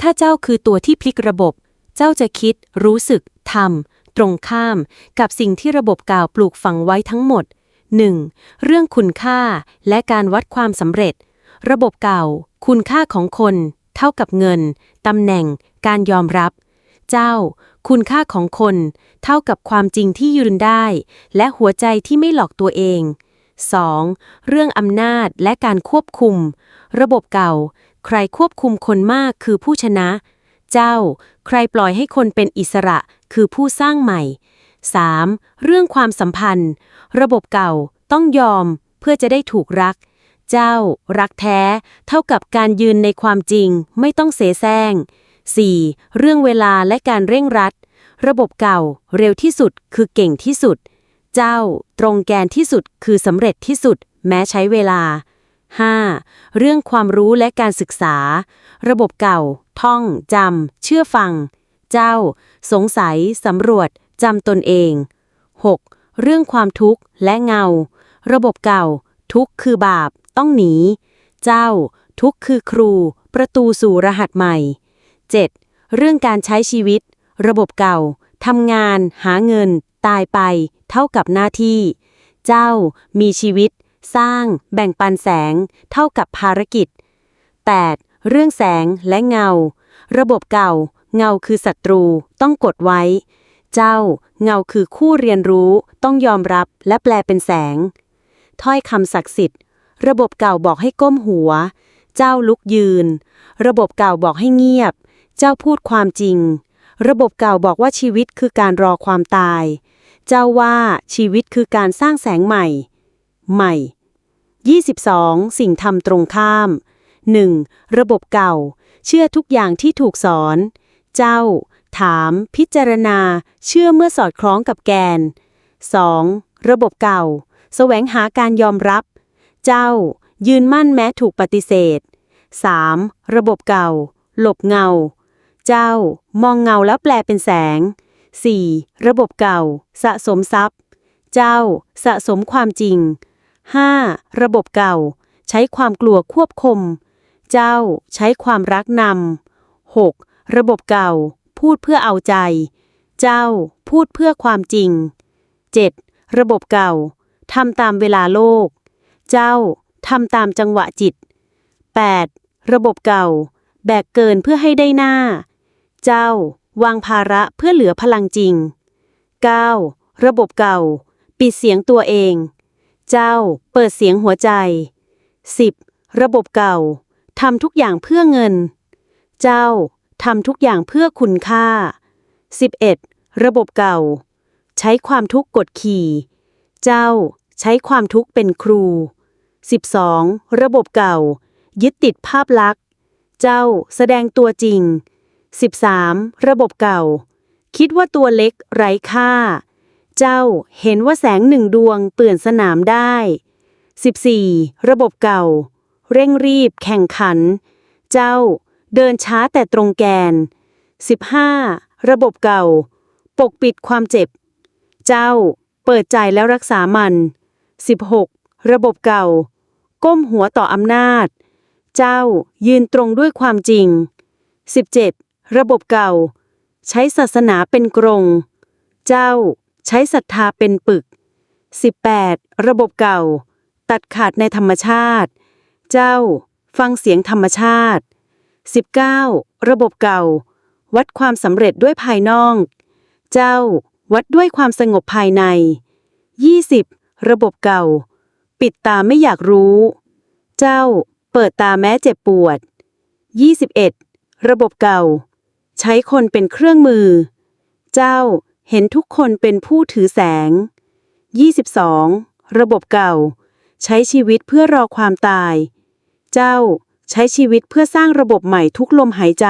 ถ้าเจ้าคือตัวที่พลิกระบบ เจ้าจะคิด รู้สึกทำตรงข้าม กับสิ่งที่ระบบเก่าปลูกฝังไว้ทั้งหมด 1. เรื่องคุณค่าและการวัดความสำเร็จ ระบบเก่า คุณค่าของคน เท่ากับเงินตำแหน่ง การยอมรับ เจ้า คุณค่าของคน เท่ากับความจริงที่ยืนได้ และหัวใจที่ไม่หลอกตัวเอง 2. เรื่องอำนาจและการควบคุม ระบบเก่า ใครควบคุมคนมากคือผู้ชนะ เจ้า ใครปล่อยให้คนเป็นอิสระคือผู้สร้างใหม่ 3. เรื่องความสัมพันธ์ ระบบเก่าต้องยอมเพื่อจะได้ถูกรัก เจ้า รักแท้ เท่ากับการยืนในความจริง ไม่ต้องเสแสร้ง 4. เรื่องเวลาและการเร่งรัด ระบบเก่า เร็วที่สุดคือเก่งที่สุด เจ้า ตรงแกนที่สุดคือสำเร็จที่สุด แม้ใช้เวลา 5. เรื่องความรู้และการศึกษา ระบบเก่า ท่องจำเชื่อฟัง เจ้า สงสัยสำรวจจำตนเอง 6. เรื่องความทุกข์และเงา ระบบเก่า ทุกข์คือบาป ต้องหนี เจ้า ทุกข์คือครู ประตูสู่รหัสใหม่ 7. เรื่องการใช้ชีวิต ระบบเก่า ทำงาน หาเงิน ตายไป เท่ากับหน้าที่ เจ้า มีชีวิต สร้าง แบ่งปันแสง เท่ากับภารกิจ 8. เรื่องแสงและเงา ระบบเก่า เงาคือศัตรู ต้องกดไว้ เจ้า เงาคือคู่เรียนรู้ ต้องยอมรับและแปลเป็นแสง ถ้อยคำศักดิ์สิทธิ์ ระบบเก่าบอกให้ก้มหัว เจ้าลุกยืน ระบบเก่าบอกให้เงียบ เจ้าพูดความจริง ระบบเก่าบอกว่าชีวิตคือการรอความตาย เจ้าว่าชีวิตคือการสร้างแสงใหม่ ใหม่ 22. สิ่งทำตรงข้าม 1. ระบบเก่า เชื่อทุกอย่างที่ถูกสอน เจ้า ถาม พิจารณา เชื่อเมื่อสอดคล้องกับแกน 2. ระบบเก่า แสวงหาการยอมรับ เจ้า ยืนมั่นแม้ถูกปฏิเสธ 3. ระบบเก่า หลบเงา เจ้า มองเงาแล้วแปลเป็นแสง 4. ระบบเก่า สะสมทรัพย์ เจ้า สะสมความจริง 5. ระบบเก่า ใช้ความกลัวควบคุม เจ้า ใช้ความรักนำ 6. ระบบเก่า พูดเพื่อเอาใจ เจ้า พูดเพื่อความจริง 7. ระบบเก่าทำตามเวลาโลก เจ้าทำตามจังหวะจิต 8. ระบบเก่า แบกเกินเพื่อให้ได้หน้า เจ้า วางภาระเพื่อเหลือพลังจริง 9. ระบบเก่า ปิดเสียงตัวเอง เจ้า เปิดเสียงหัวใจ 10. ระบบเก่าทำทุกอย่างเพื่อเงิน เจ้าทำทุกอย่างเพื่อคุณค่า 11. ระบบเก่า ใช้ความทุกข์กดขี่ เจ้า ใช้ความทุกข์เป็นครู 12. ระบบเก่า ยึดติดภาพลักษณ์ เจ้าแสดงตัวจริง 13. ระบบเก่า คิดว่าตัวเล็กไร้ค่า เจ้าเห็นว่าแสงหนึ่งดวงเปื่อนสนามได้ 14. ระบบเก่า เร่งรีบแข่งขัน เจ้าเดินช้าแต่ตรงแกน 15. ระบบเก่า ปกปิดความเจ็บ เจ้าเปิดใจแล้วรักษามัน 16. ระบบเก่า ก้มหัวต่ออำนาจ เจ้ายืนตรงด้วยความจริง 17. ระบบเก่า ใช้ศาสนาเป็นกรง เจ้า ใช้ศรัทธาเป็นปึก 18. ระบบเก่า ตัดขาดในธรรมชาติ เจ้า ฟังเสียงธรรมชาติ 19. ระบบเก่า วัดความสำเร็จด้วยภายนอก เจ้า วัดด้วยความสงบภายใน 20. ระบบเก่า ปิดตาไม่อยากรู้ เจ้า เปิดตาแม้เจ็บปวด 21. ระบบเก่า ใช้คนเป็นเครื่องมือ เจ้าเห็นทุกคนเป็นผู้ถือแสง 22. ระบบเก่า ใช้ชีวิตเพื่อรอความตาย เจ้าใช้ชีวิตเพื่อสร้างระบบใหม่ทุกลมหายใจ